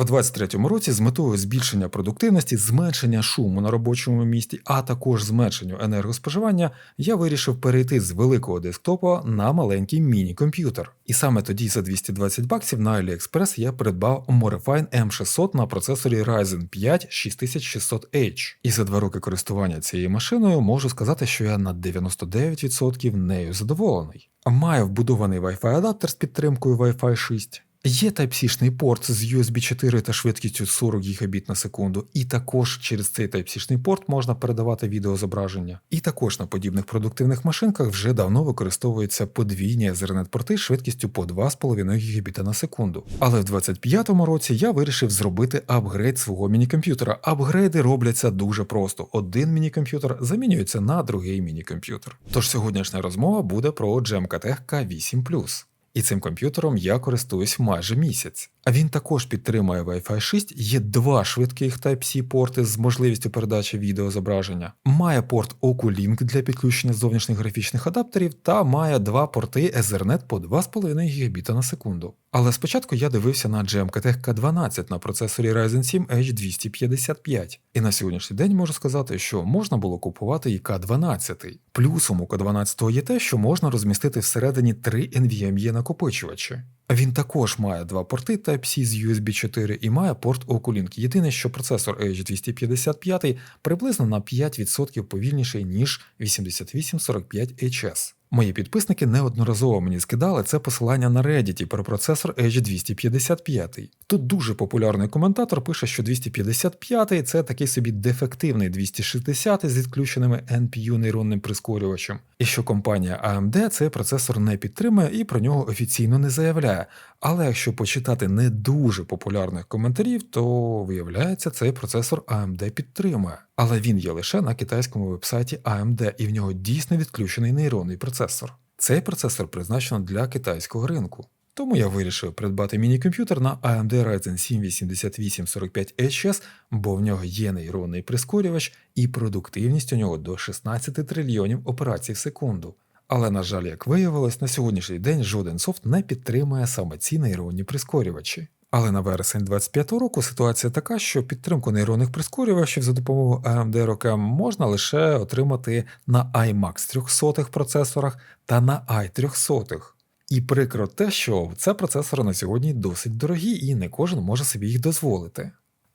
В 2023 році з метою збільшення продуктивності, зменшення шуму на робочому місці, а також зменшенню енергоспоживання, я вирішив перейти з великого десктопа на маленький міні-комп'ютер. І саме тоді за 220 баксів на AliExpress я придбав Morifine M600 на процесорі Ryzen 5 6600H. І за два роки користування цією машиною можу сказати, що я на 99% нею задоволений. Має вбудований Wi-Fi адаптер з підтримкою Wi-Fi 6. Є Type-C-шний порт з USB 4 та швидкістю 40 Гбіт на секунду, і також через цей Type-C-шний порт можна передавати відеозображення. І також на подібних продуктивних машинках вже давно використовуються подвійні Ethernet-порти швидкістю по 2,5 Гбіта на секунду. Але в 25-му році я вирішив зробити апгрейд свого міні-комп'ютера. Апгрейди робляться дуже просто. Один міні-комп'ютер замінюється на другий міні-комп'ютер. Тож сьогоднішня розмова буде про Gemcatech K8+. І цим комп'ютером я користуюсь майже місяць. А він також підтримує Wi-Fi 6, є два швидких Type-C порти з можливістю передачі відеозображення, має порт OcuLink для підключення зовнішніх графічних адаптерів та має два порти Ethernet по 2,5 Гбіт на секунду. Але спочатку я дивився на GMKT K12 на процесорі Ryzen 7 H255, і на сьогоднішній день можу сказати, що можна було купувати і K12. Плюсом у K12 є те, що можна розмістити всередині три NVMe накопичувачі. Він також має два порти Type-C з USB 4 і має порт OcuLink. Єдине, що процесор H255 приблизно на 5% повільніший, ніж 8845HS. Мої підписники неодноразово мені скидали це посилання на Reddit про процесор H255. Тут дуже популярний коментатор пише, що 255 це такий собі дефективний 260 з відключеними NPU нейронним прискорювачем, і що компанія AMD цей процесор не підтримує і про нього офіційно не заявляє. Але якщо почитати не дуже популярних коментарів, то виявляється, цей процесор AMD підтримує. Але він є лише на китайському вебсайті AMD, і в нього дійсно відключений нейронний процесор. Цей процесор призначено для китайського ринку. Тому я вирішив придбати міні-комп'ютер на AMD Ryzen 7 8845HS, бо в нього є нейронний прискорювач і продуктивність у нього до 16 трильйонів операцій в секунду. Але, на жаль, як виявилось, на сьогоднішній день жоден софт не підтримує саме ці нейронні прискорювачі. Але на вересень 25 року ситуація така, що підтримку нейронних прискорювачів за допомогою AMD ROCm можна лише отримати на iMax 300 процесорах та на i300. І прикро те, що це процесори на сьогодні досить дорогі і не кожен може собі їх дозволити.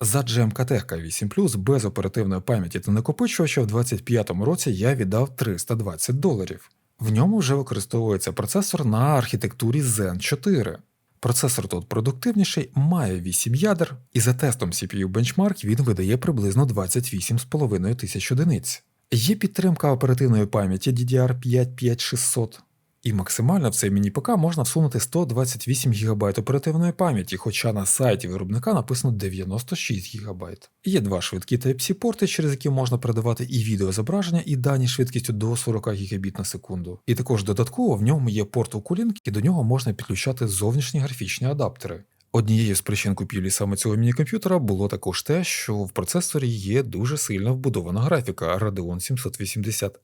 За GMKT K8 без оперативної пам'яті та накопичувача в 2025 році я віддав 320 доларів. В ньому вже використовується процесор на архітектурі Zen 4. Процесор тут продуктивніший, має 8 ядер, і за тестом CPU Benchmark він видає приблизно 28,5 тисяч одиниць. Є підтримка оперативної пам'яті DDR5 5600, і максимально в цей міні-ПК можна всунути 128 ГБ оперативної пам'яті, хоча на сайті виробника написано 96 ГБ. Є два швидкі Type-C порти, через які можна передавати і відеозображення, і дані швидкістю до 40 Гбіт на секунду. І також додатково в ньому є порт OcuLink, і до нього можна підключати зовнішні графічні адаптери. Однією з причин купівлі саме цього міні-комп'ютера було також те, що в процесорі є дуже сильно вбудована графіка Radeon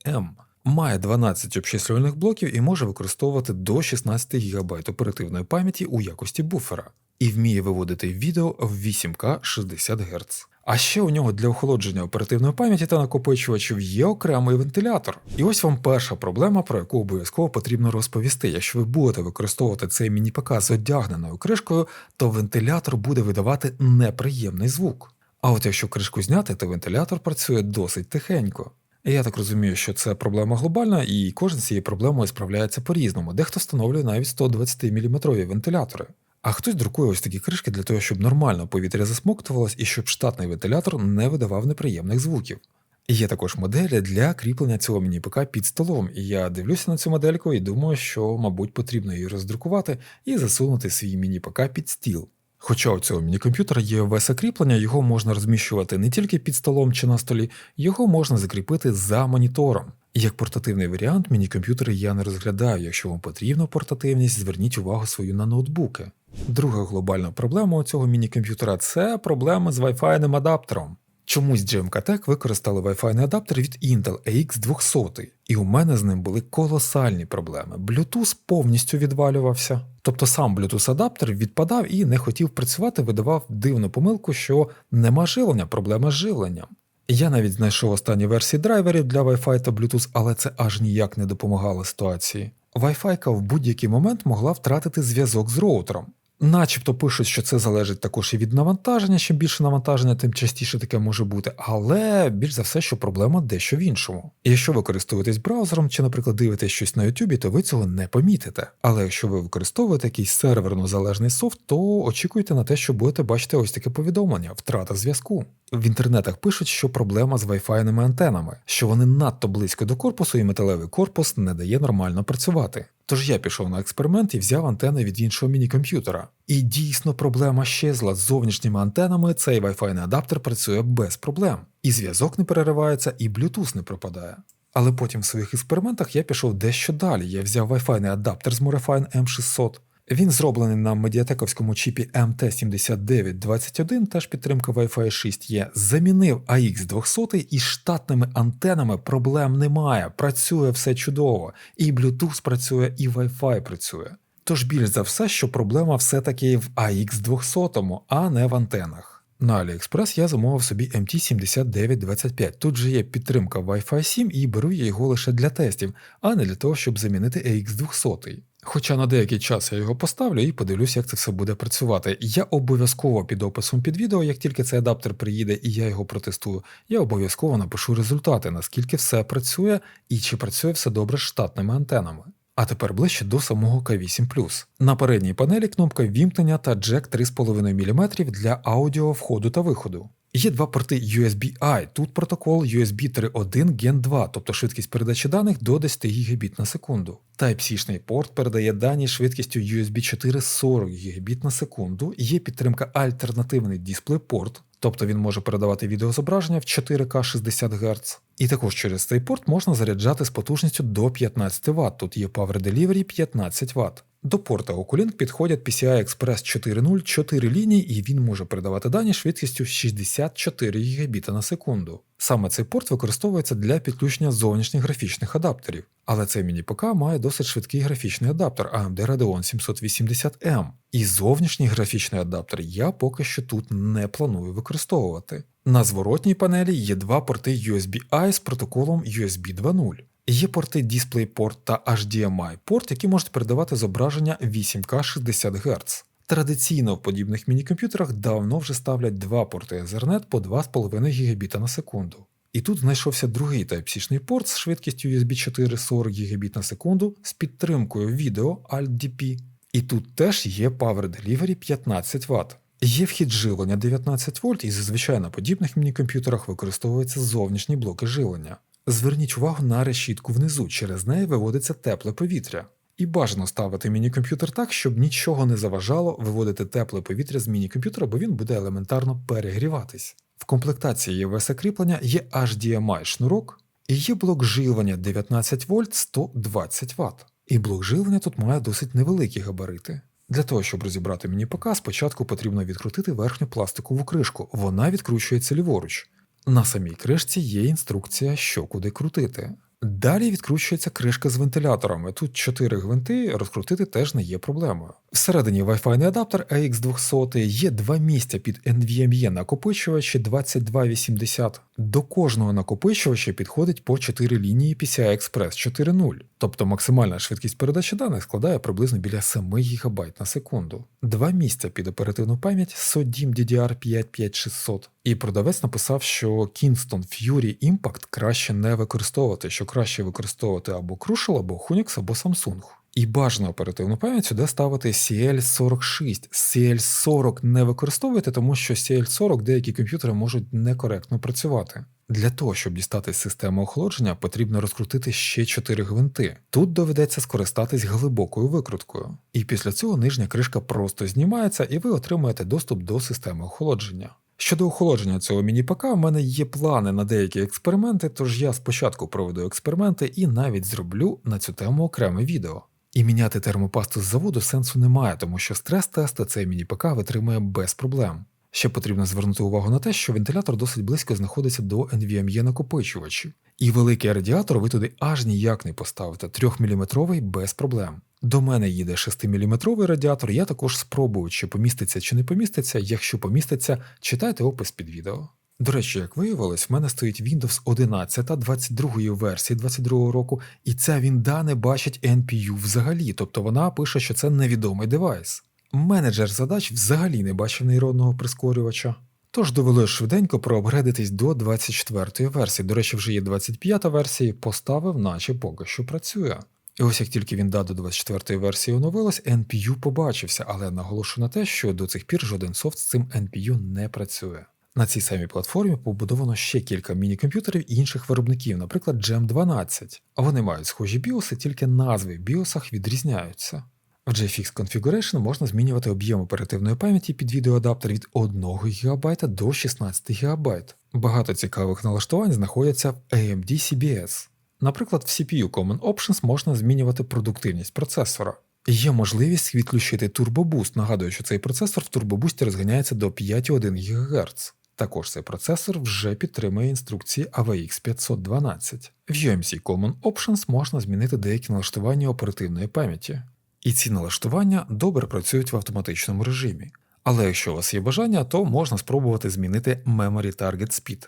780M. Має 12 обчислювальних блоків і може використовувати до 16 ГБ оперативної пам'яті у якості буфера, і вміє виводити відео в 8К 60 Гц. А ще у нього для охолодження оперативної пам'яті та накопичувачів є окремий вентилятор. І ось вам перша проблема, про яку обов'язково потрібно розповісти. Якщо ви будете використовувати цей міні-ПК з одягненою кришкою, то вентилятор буде видавати неприємний звук. А от якщо кришку зняти, то вентилятор працює досить тихенько. Я так розумію, що це проблема глобальна, і кожен з цією проблемою справляється по-різному. Дехто встановлює навіть 120 мм вентилятори. А хтось друкує ось такі кришки для того, щоб нормально повітря засмоктувалось і щоб штатний вентилятор не видавав неприємних звуків. Є також моделі для кріплення цього міні-ПК під столом, і я дивлюся на цю модельку і думаю, що, мабуть, потрібно її роздрукувати і засунути свій міні-ПК під стіл. Хоча у цього міні-комп'ютера є весе кріплення, його можна розміщувати не тільки під столом чи на столі, його можна закріпити за монітором. Як портативний варіант, міні-комп'ютери я не розглядаю. Якщо вам потрібна портативність, зверніть увагу свою на ноутбуки. Друга глобальна проблема у цього міні-комп'ютера це проблема з Wi-Fi адаптером. Чомусь GMK Tech використали Wi-Fi адаптер від Intel AX200, і у мене з ним були колосальні проблеми. Bluetooth повністю відвалювався. Тобто сам Bluetooth адаптер відпадав і не хотів працювати, видавав дивну помилку, що нема живлення, проблема з живленням. Я навіть знайшов останні версії драйверів для Wi-Fi та Bluetooth, але це аж ніяк не допомагало ситуації. Wi-Fi в будь-який момент могла втратити зв'язок з роутером. Начебто пишуть, що це залежить також і від навантаження. Чим більше навантаження, тим частіше таке може бути, але більш за все, що проблема дещо в іншому. І якщо ви користуєтесь браузером чи, наприклад, дивитесь щось на YouTube, то ви цього не помітите. Але якщо ви використовуєте якийсь серверно залежний софт, то очікуйте на те, що будете бачити ось таке повідомлення втрата зв'язку. В інтернетах пишуть, що проблема з вайфайними антенами, що вони надто близько до корпусу, і металевий корпус не дає нормально працювати. Тож я пішов на експеримент і взяв антени від іншого міні-комп'ютера. І дійсно проблема щезла з зовнішніми антенами. Цей Wi-Fi адаптер працює без проблем. І зв'язок не переривається, і Bluetooth не пропадає. Але потім в своїх експериментах я пішов дещо далі. Я взяв Wi-Fi адаптер з Morefine M600. Він зроблений на медіатековському чіпі MT7921, теж підтримка Wi-Fi 6 є. Замінив AX200 і штатними антенами проблем немає. Працює все чудово. І Bluetooth працює, і Wi-Fi працює. Тож більш за все, що проблема все-таки в AX200, а не в антенах. На AliExpress я замовив собі MT7925. Тут же є підтримка Wi-Fi 7 і беру я його лише для тестів, а не для того, щоб замінити AX200. Хоча на деякий час я його поставлю і подивлюся, як це все буде працювати. Я обов'язково під описом під відео, як тільки цей адаптер приїде і я його протестую, я обов'язково напишу результати, наскільки все працює і чи працює все добре з штатними антенами. А тепер ближче до самого К8. На передній панелі кнопка вімкнення та джек 3,5 мм для аудіо входу та виходу. Є два порти USB-I, тут протокол USB 3.1 Gen 2, тобто швидкість передачі даних до 10 Гбіт на секунду. Type-C порт передає дані швидкістю USB 4 40 Гбіт на секунду. Є підтримка альтернативний DisplayPort, тобто він може передавати відеозображення в 4К 60 Гц. І також через цей порт можна заряджати з потужністю до 15 Вт. Тут є Power Delivery 15 Вт. До порта Oculink підходять PCI Express 4.0 4 лінії, і він може передавати дані швидкістю 64 Гбіта на секунду. Саме цей порт використовується для підключення зовнішніх графічних адаптерів, але цей міні-ПК має досить швидкий графічний адаптер AMD Radeon 780M. І зовнішній графічний адаптер я поки що тут не планую використовувати. На зворотній панелі є два порти USB-I з протоколом USB 2.0. Є порти DisplayPort та HDMI порт, які можуть передавати зображення 8К 60 Гц. Традиційно в подібних міні-комп'ютерах давно вже ставлять два порти Ethernet по 2,5 Гбіта на секунду. І тут знайшовся другий Type-C порт з швидкістю USB 4 40 Гбіт на секунду з підтримкою відео Alt-DP. І тут теж є Power Delivery 15 Вт. Є вхід живлення 19 вольт, і зазвичай на подібних міні-комп'ютерах використовуються зовнішні блоки живлення. Зверніть увагу на решітку внизу, через неї виводиться тепле повітря. І бажано ставити міні-комп'ютер так, щоб нічого не заважало виводити тепле повітря з міні-комп'ютера, бо він буде елементарно перегріватись. В комплектації є вс кріплення, є HDMI шнурок і є блок живлення 19 вольт 120 Вт. І блок живлення тут має досить невеликі габарити. Для того, щоб розібрати міні-ПК, спочатку потрібно відкрутити верхню пластикову кришку, вона відкручується ліворуч. На самій кришці є інструкція, що куди крутити. Далі відкручується кришка з вентиляторами. Тут 4 гвинти, розкрутити теж не є проблемою. Всередині Wi-Fi адаптер AX200 є два місця під NVMe накопичувачі 2280. До кожного накопичувача підходить по 4 лінії PCI Express 4.0, тобто максимальна швидкість передачі даних складає приблизно біля 7 ГБ на секунду. Два місця під оперативну пам'ять SODIMM DDR5 5600. І продавець написав, що Kingston Fury Impact краще не використовувати, що краще використовувати або Crucial, або Unix, або Samsung. І бажано оперативну пам'ять сюди ставити CL46. CL40 не використовуйте, тому що CL40 деякі комп'ютери можуть некоректно працювати. Для того, щоб дістати з системи охолодження, потрібно розкрутити ще 4 гвинти. Тут доведеться скористатись глибокою викруткою. І після цього нижня кришка просто знімається і ви отримуєте доступ до системи охолодження. Щодо охолодження цього міні-ПК, в мене є плани на деякі експерименти, тож я спочатку проведу експерименти і навіть зроблю на цю тему окреме відео. І міняти термопасту з заводу сенсу немає, тому що стрес-тести цей міні-ПК витримує без проблем. Ще потрібно звернути увагу на те, що вентилятор досить близько знаходиться до NVMe накопичувачів, і великий радіатор ви туди аж ніяк не поставите 3-мм без проблем. До мене їде 6-мм радіатор, я також спробую, чи поміститься чи не поміститься. Якщо поміститься, читайте опис під відео. До речі, як виявилось, в мене стоїть Windows 11 22 версії 22 року, і ця вінда не бачить NPU взагалі, тобто вона пише, що це невідомий девайс. Менеджер задач взагалі не бачив нейронного прискорювача. Тож довелося швиденько проапгрейдитись до 24 версії. До речі, вже є 25 версія, поставив, наче поки що працює. І ось як тільки він до 24 версії оновилась, NPU побачився, але наголошу на те, що до цих пір жоден софт з цим NPU не працює. На цій самій платформі побудовано ще кілька міні-комп'ютерів інших виробників, наприклад, Gem 12. А вони мають схожі біоси, тільки назви в біосах відрізняються. В JFix Configuration можна змінювати об'єм оперативної пам'яті під відеоадаптер від 1 ГБ до 16 ГБ. Багато цікавих налаштувань знаходяться в AMD CBS. Наприклад, в CPU Common Options можна змінювати продуктивність процесора. Є можливість відключити Boost. Нагадую, що цей процесор в Boost розганяється до 5,1 ГГц. Також цей процесор вже підтримує інструкції AVX 512. В UMC Common Options можна змінити деякі налаштування оперативної пам'яті. І ці налаштування добре працюють в автоматичному режимі. Але якщо у вас є бажання, то можна спробувати змінити Memory Target Speed.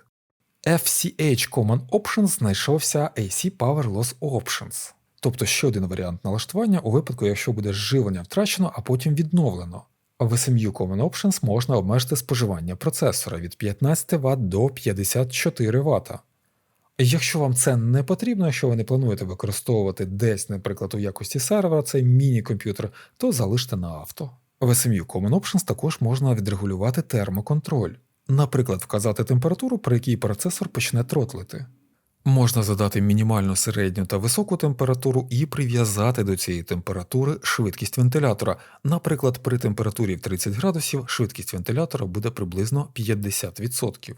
FCH Common Options знайшовся AC Power Loss Options, тобто ще один варіант налаштування у випадку, якщо буде живлення втрачено, а потім відновлено. В SMU Common Options можна обмежити споживання процесора від 15 Вт до 54 Вт. Якщо вам це не потрібно, якщо ви не плануєте використовувати десь, наприклад, у якості сервера цей міні-комп'ютер, то залиште на авто. В SMU Common Options також можна відрегулювати термоконтроль, наприклад, вказати температуру, при якій процесор почне тротлити. Можна задати мінімальну середню та високу температуру і прив'язати до цієї температури швидкість вентилятора. Наприклад, при температурі в 30 градусів швидкість вентилятора буде приблизно 50%.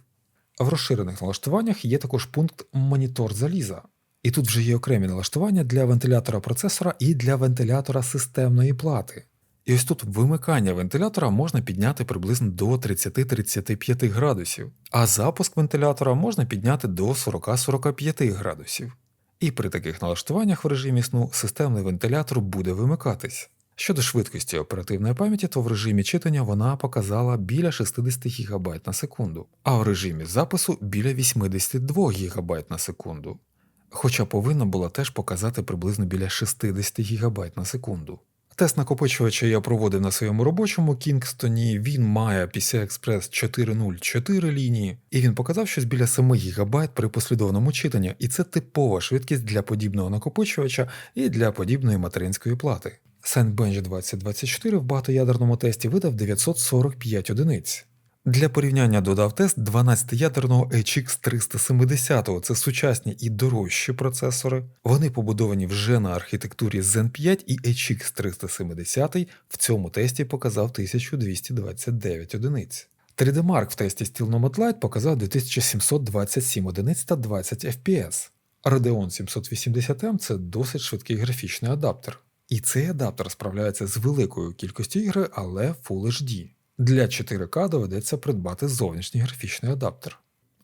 В розширених налаштуваннях є також пункт Монітор заліза. І тут вже є окремі налаштування для вентилятора процесора і для вентилятора системної плати. І ось тут вимикання вентилятора можна підняти приблизно до 30-35 градусів, а запуск вентилятора можна підняти до 40-45 градусів. І при таких налаштуваннях в режимі сну системний вентилятор буде вимикатись. Щодо швидкості оперативної пам'яті, то в режимі читання вона показала біля 60 ГБ на секунду, а в режимі запису біля 82 ГБ на секунду. Хоча повинна була теж показати приблизно біля 60 ГБ на секунду. Тест накопичувача я проводив на своєму робочому Кінгстоні, він має PCI Express 404 лінії, і він показав щось біля 7 ГБ при послідовному читанні, і це типова швидкість для подібного накопичувача і для подібної материнської плати. Sandbench 2024 в багатоядерному тесті видав 945 одиниць. Для порівняння додав тест 12-ядерного HX 370, це сучасні і дорожчі процесори. Вони побудовані вже на архітектурі Zen 5 і HX 370 в цьому тесті показав 1229 одиниць. 3D Mark в тесті Steel Lite показав 2727 одиниць та 20 FPS. Radeon 780M це досить швидкий графічний адаптер. І цей адаптер справляється з великою кількістю ігри, але Full HD. Для 4К доведеться придбати зовнішній графічний адаптер.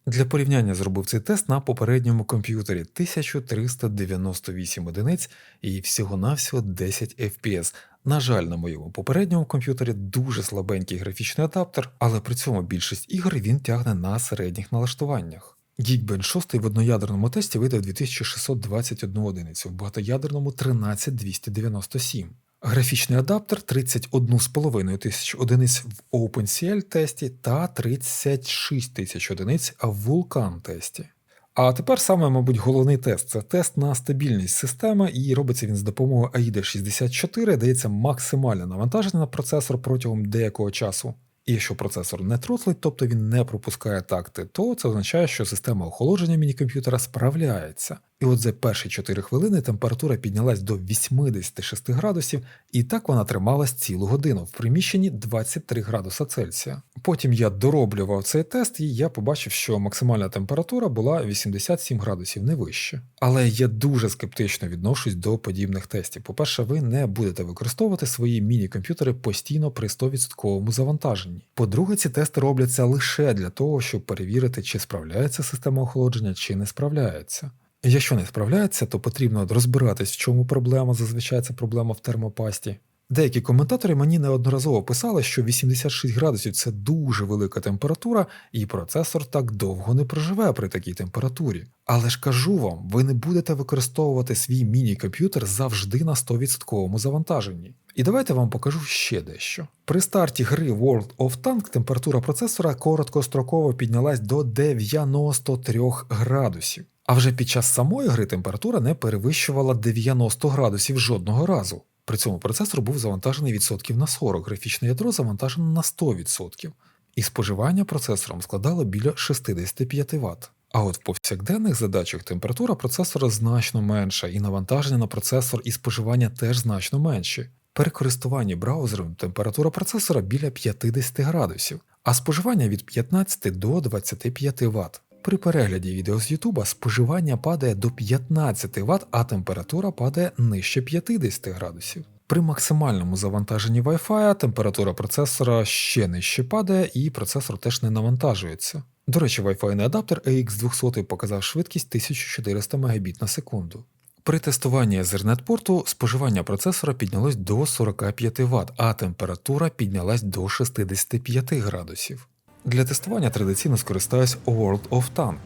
Для порівняння зробив цей тест на попередньому комп'ютері 1398 одиниць і всього-навсього 10 FPS. На жаль, на моєму попередньому комп'ютері дуже слабенький графічний адаптер, але при цьому більшість ігор він тягне на середніх налаштуваннях. Geekbench 6 в одноядерному тесті видав 2621 одиницю, в багатоядерному 13297. Графічний адаптер 31,5 тисяч одиниць в OpenCL тесті та 36 тисяч одиниць в Vulkan тесті. А тепер саме, мабуть, головний тест це тест на стабільність системи, і робиться він з допомогою AIDA 64, дається максимальне навантаження на процесор протягом деякого часу. І якщо процесор не тротлить, тобто він не пропускає такти, то це означає, що система охолодження мінікомп'ютера справляється. І от за перші 4 хвилини температура піднялась до 86 градусів, і так вона трималась цілу годину в приміщенні 23 градуса Цельсія. Потім я дороблював цей тест, і я побачив, що максимальна температура була 87 градусів, не вище. Але я дуже скептично відношусь до подібних тестів. По-перше, ви не будете використовувати свої міні-комп'ютери постійно при 100% завантаженні. По-друге, ці тести робляться лише для того, щоб перевірити, чи справляється система охолодження, чи не справляється. Якщо не справляється, то потрібно розбиратись, в чому проблема, зазвичай це проблема в термопасті. Деякі коментатори мені неодноразово писали, що 86 градусів це дуже велика температура, і процесор так довго не проживе при такій температурі. Але ж кажу вам, ви не будете використовувати свій міні-комп'ютер завжди на 100% завантаженні. І давайте вам покажу ще дещо. При старті гри World of Tank температура процесора короткостроково піднялась до 93 градусів. А вже під час самої гри температура не перевищувала 90 градусів жодного разу. При цьому процесор був завантажений відсотків на 40, графічне ядро завантажене на 100%. І споживання процесором складало біля 65 Вт. А от в повсякденних задачах температура процесора значно менша, і навантаження на процесор і споживання теж значно менші. При користуванні браузером температура процесора біля 50 градусів, а споживання від 15 до 25 Вт. При перегляді відео з Ютуба споживання падає до 15 Вт, а температура падає нижче 50 градусів. При максимальному завантаженні Wi-Fi температура процесора ще нижче падає і процесор теж не навантажується. До речі, Wi-Fi адаптер AX200 показав швидкість 1400 Мбіт на секунду. При тестуванні Ethernet порту споживання процесора піднялось до 45 Вт, а температура піднялась до 65 градусів. Для тестування традиційно скористаюсь World of Tank.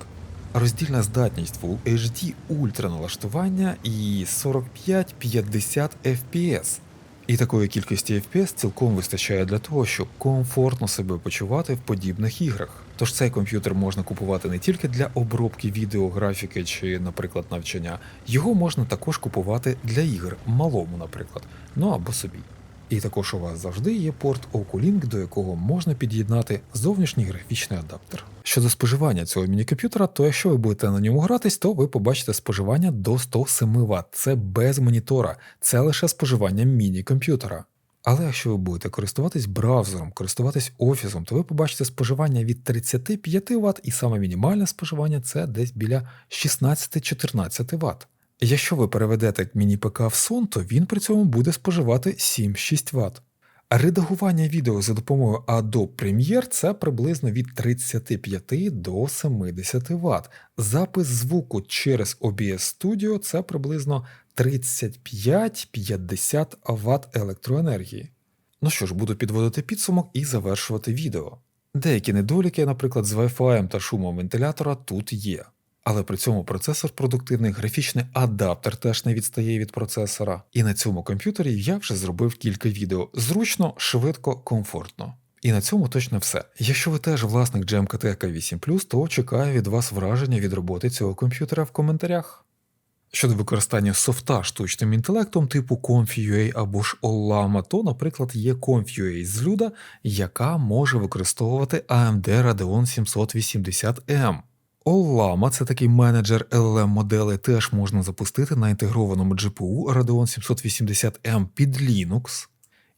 Роздільна здатність Full HD ультраналаштування і 45-50 FPS. І такої кількості FPS цілком вистачає для того, щоб комфортно себе почувати в подібних іграх. Тож цей комп'ютер можна купувати не тільки для обробки відео, графіки чи, наприклад, навчання, його можна також купувати для ігр, малому, наприклад, ну або собі. І також у вас завжди є порт Oculink, до якого можна під'єднати зовнішній графічний адаптер. Щодо споживання цього міні-комп'ютера, то якщо ви будете на ньому гратись, то ви побачите споживання до 107 Вт. Це без монітора, це лише споживання міні-комп'ютера. Але якщо ви будете користуватись браузером, користуватись офісом, то ви побачите споживання від 35 Вт, і саме мінімальне споживання це десь біля 16-14 Вт. Якщо ви переведете міні-ПК в сон, то він при цьому буде споживати 7-6 Вт. Редагування відео за допомогою Adobe Premiere це приблизно від 35 до 70 Вт. Запис звуку через OBS Studio це приблизно 35-50 Вт електроенергії. Ну що ж, буду підводити підсумок і завершувати відео. Деякі недоліки, наприклад, з Wi-Fi та шумом вентилятора тут є. Але при цьому процесор продуктивний, графічний адаптер теж не відстає від процесора. І на цьому комп'ютері я вже зробив кілька відео. Зручно, швидко, комфортно. І на цьому точно все. Якщо ви теж власник GMKT K8, то чекаю від вас враження від роботи цього комп'ютера в коментарях. Щодо використання софта штучним інтелектом типу Conf.ua або ж Ollama, то, наприклад, є Conf.ua з Люда, яка може використовувати AMD Radeon 780M. Ollama – це такий менеджер LLM модели, теж можна запустити на інтегрованому GPU Radeon 780M під Linux,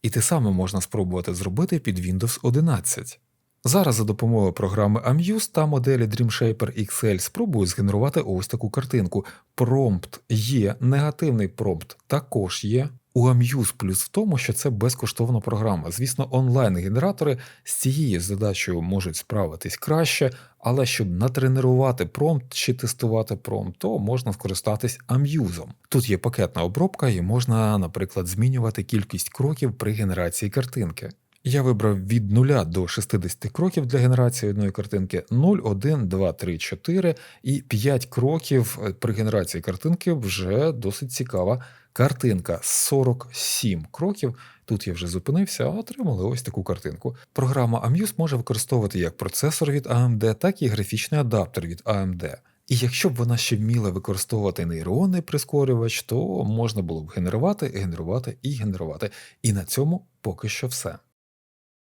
і те саме можна спробувати зробити під Windows 11. Зараз за допомогою програми Amuse та моделі DreamShaper XL спробую згенерувати ось таку картинку. Промпт є, негативний промпт також є. У Amuse плюс в тому, що це безкоштовна програма. Звісно, онлайн-генератори з цією задачею можуть справитись краще, але щоб натренувати промпт чи тестувати промпт, то можна скористатись Amuse. Тут є пакетна обробка і можна, наприклад, змінювати кількість кроків при генерації картинки. Я вибрав від 0 до 60 кроків для генерації одної картинки 0, 1, 2, 3, 4 і 5 кроків при генерації картинки вже досить цікава картинка 47 кроків. Тут я вже зупинився, а отримали ось таку картинку. Програма Amuse може використовувати як процесор від AMD, так і графічний адаптер від AMD. І якщо б вона ще вміла використовувати нейронний прискорювач, то можна було б генерувати, генерувати і генерувати. І на цьому поки що все.